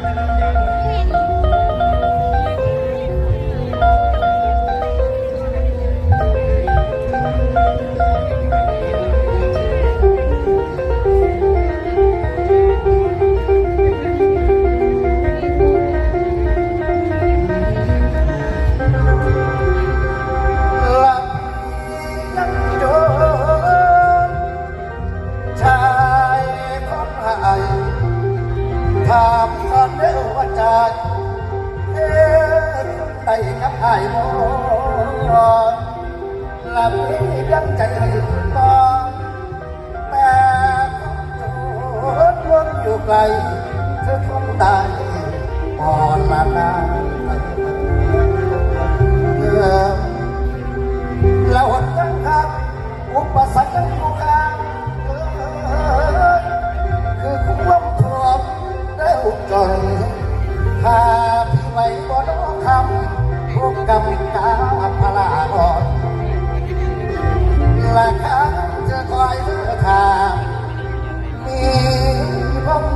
no, no, no. กับหายบ่หลับนี้ยังใจให้ต่อแต่โจทย์วนอยู่ไกลเธอคงได้อ่อนละนาเราหดยังครับอุปสรรคยังอยู่ข้างคือความท่วมเร็วจนถ้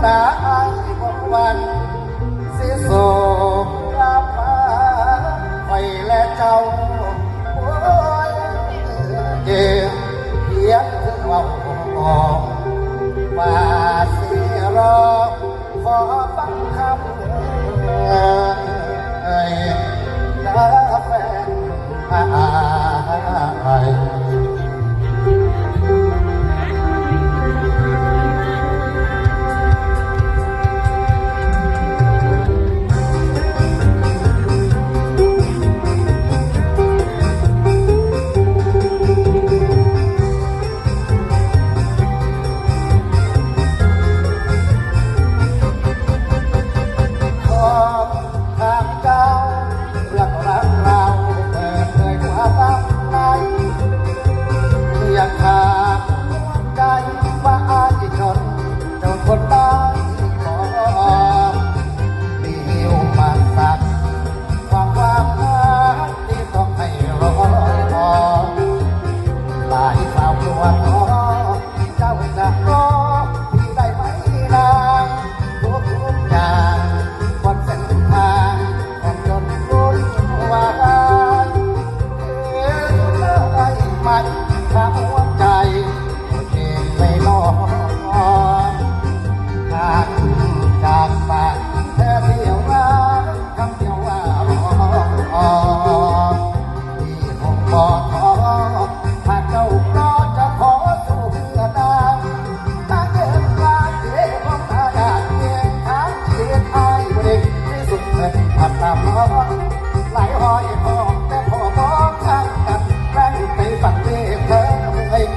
บ้องดาอายบ้องวัน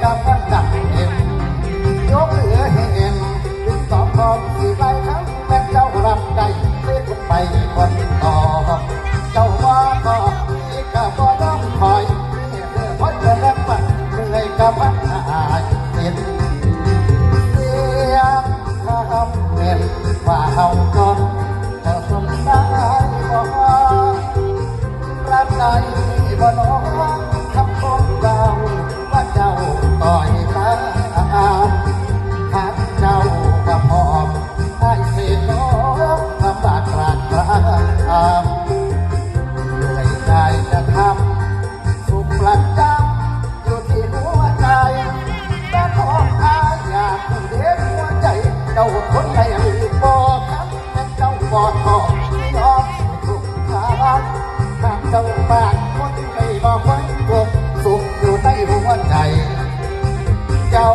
ไม่กำลังดักเห็นยกเหลือเห็นถึงสองคองสี่ใบครั้งแม้เจ้ารับได้เสียทุกไปคนต่อ เจ้าว่าก็อีกก็บ่ต้องคอยเมื่อเธอพ้นจะแลกมันเมื่อยกับพันหายเห็นเสียงคำเห็นว่าเฮาจนจะสมได้บ่รักใจบ่น้อง บอกครับเจ้าบอกบอยอมสุขทานทางเจ้าปากคนไม่อกไกบสุขอยู่ในหัวใจ เจ้า